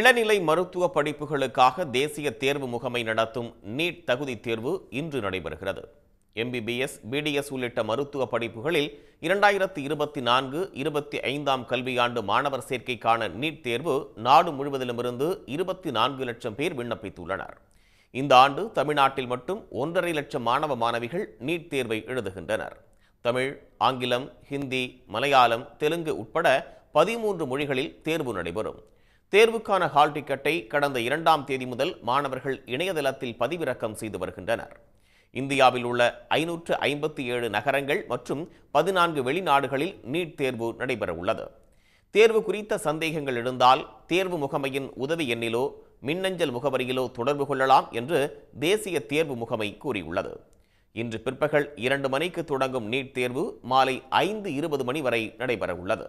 இளநிலை மருத்துவ படிப்புகளுக்காக தேசிய தேர்வு முகமை நடத்தும் நீட் தகுதி தேர்வு இன்று நடைபெறுகிறது. எம்பிபிஎஸ் பிடிஎஸ் உள்ளிட்ட மருத்துவ படிப்புகளில் இரண்டாயிரத்தி இருபத்தி நான்கு இருபத்தி ஐந்தாம் கல்வியாண்டு மாணவர் சேர்க்கைக்கான நீட் தேர்வு நாடு முழுவதிலுமிருந்து இருபத்தி நான்கு லட்சம் பேர் விண்ணப்பித்துள்ளனர். இந்த ஆண்டு தமிழ்நாட்டில் மட்டும் ஒன்றரை லட்சம் மாணவ மாணவிகள் நீட் தேர்வை எழுதுகின்றனர். தமிழ் ஆங்கிலம் ஹிந்தி மலையாளம் தெலுங்கு உட்பட பதிமூன்று மொழிகளில் தேர்வு நடைபெறும். தேர்வுக்கான ஹால் டிக்கெட்டை கடந்த இரண்டாம் தேதி முதல் மாணவர்கள் இணையதளத்தில் பதிவிறக்கம் செய்து வருகின்றனர். இந்தியாவில் உள்ள ஐநூற்று ஐம்பத்தி ஏழு நகரங்கள் மற்றும் பதினான்கு வெளிநாடுகளில் நீட் தேர்வு நடைபெற உள்ளது. தேர்வு குறித்த சந்தேகங்கள் இருந்தால் தேர்வு முகமையின் உதவி எண்ணிலோ மின்னஞ்சல் முகவரியிலோ தொடர்பு கொள்ளலாம் என்று தேசிய தேர்வு முகமை கூறியுள்ளது. இன்று பிற்பகல் இரண்டு மணிக்கு தொடங்கும் நீட் தேர்வு மாலை ஐந்து இருபது மணி வரை நடைபெற உள்ளது.